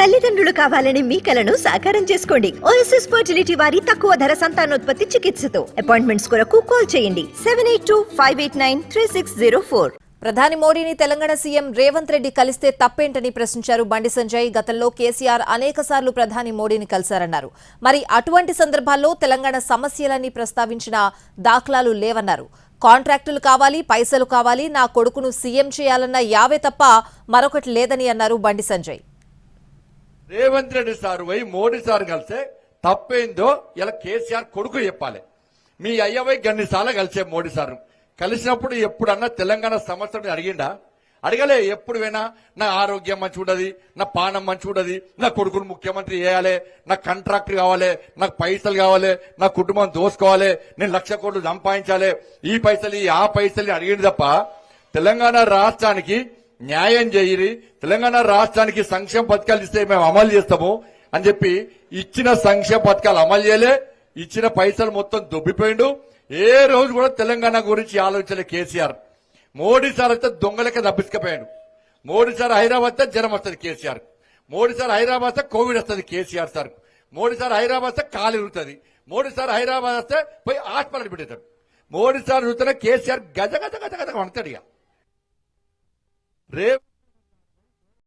తల్లిదండ్రులు కావాలని మీ కలను సాకారం చేసుకోండి. ఓఎస్ఎస్ ఫర్టిలిటీ వారి తక్కువ ధర సంతానోత్పత్తి చికిత్సతో. అపాయింట్మెంట్స్ కొరకు కాల్ చేయండి. Seven eight two five eight nine three six zero four ప్రధాని మోడీని తెలంగాణ సీఎం రేవంత్ రెడ్డి కలిస్తే తప్పేంటని ప్రశ్నించారు బండి సంజయ్. గతంలో కేసీఆర్ అనేక సార్లు ప్రధాని మోడీని కలిశారన్నారు. మరి అటువంటి సందర్భాల్లో తెలంగాణ సమస్యలన్నీ ప్రస్తావించిన దాఖలాలు లేవన్నారు. కాంట్రాక్టులు కావాలి పైసలు కావాలి నా కొడుకును సీఎం చేయాలన్న యావే తప్ప మరొకటి లేదని అన్నారు బండి సంజయ్. రేవంత్ రెడ్డి సార్ పోయి మోడీ సార్ కలిస్తే తప్పేందో ఇలా కేసీఆర్ కొడుకు చెప్పాలి. మీ అయ్యవై గన్నిసార్లు కలిసే మోడీ సార్. కలిసినప్పుడు ఎప్పుడన్నా తెలంగాణ సమస్యను అడిగిండా? అడగలే ఎప్పుడు పోయినా? నా ఆరోగ్యం మంచి ఉండదు నా పానం మంచి ఉండదు నా కొడుకును ముఖ్యమంత్రి చేయాలి నా కాంట్రాక్ట్ కావాలి నాకు పైసలు కావాలి నా కుటుంబం దోసుకోవాలి నేను లక్ష కోట్లు సంపాదించాలి ఈ పైసలు ఆ పైసలు అడిగింది తప్ప తెలంగాణ రాష్ట్రానికి న్యాయం చేయరి తెలంగాణ రాష్ట్రానికి సంక్షేమ పథకాలు ఇస్తే మేము అమలు చేస్తాము అని చెప్పి ఇచ్చిన సంక్షేమ పథకాలు అమలు చేయలే. ఇచ్చిన పైసలు మొత్తం దొబ్బిపోయిండు. ఏ రోజు కూడా తెలంగాణ గురించి ఆలోచించలే కేసీఆర్. మోడీ సార్ అయితే దొంగలకి తప్పించుకపోయాడు మోడీ సార్ హైదరాబాద్ వస్తే జ్వరం వస్తుంది కేసీఆర్. మోడీ సార్ హైదరాబాద్ కోవిడ్ వస్తుంది కేసీఆర్ సార్. మోడీ సార్ హైదరాబాద్ కాలు ఇరుగుతుంది. మోడీ సార్ హైదరాబాద్ వస్తే పోయి హాస్పిటల్ పెట్టేస్తాడు మోడీ సార్ చూస్తేనే కేసీఆర్ గజ గజ గజ గజ వండుతాడు ఇక. రేపు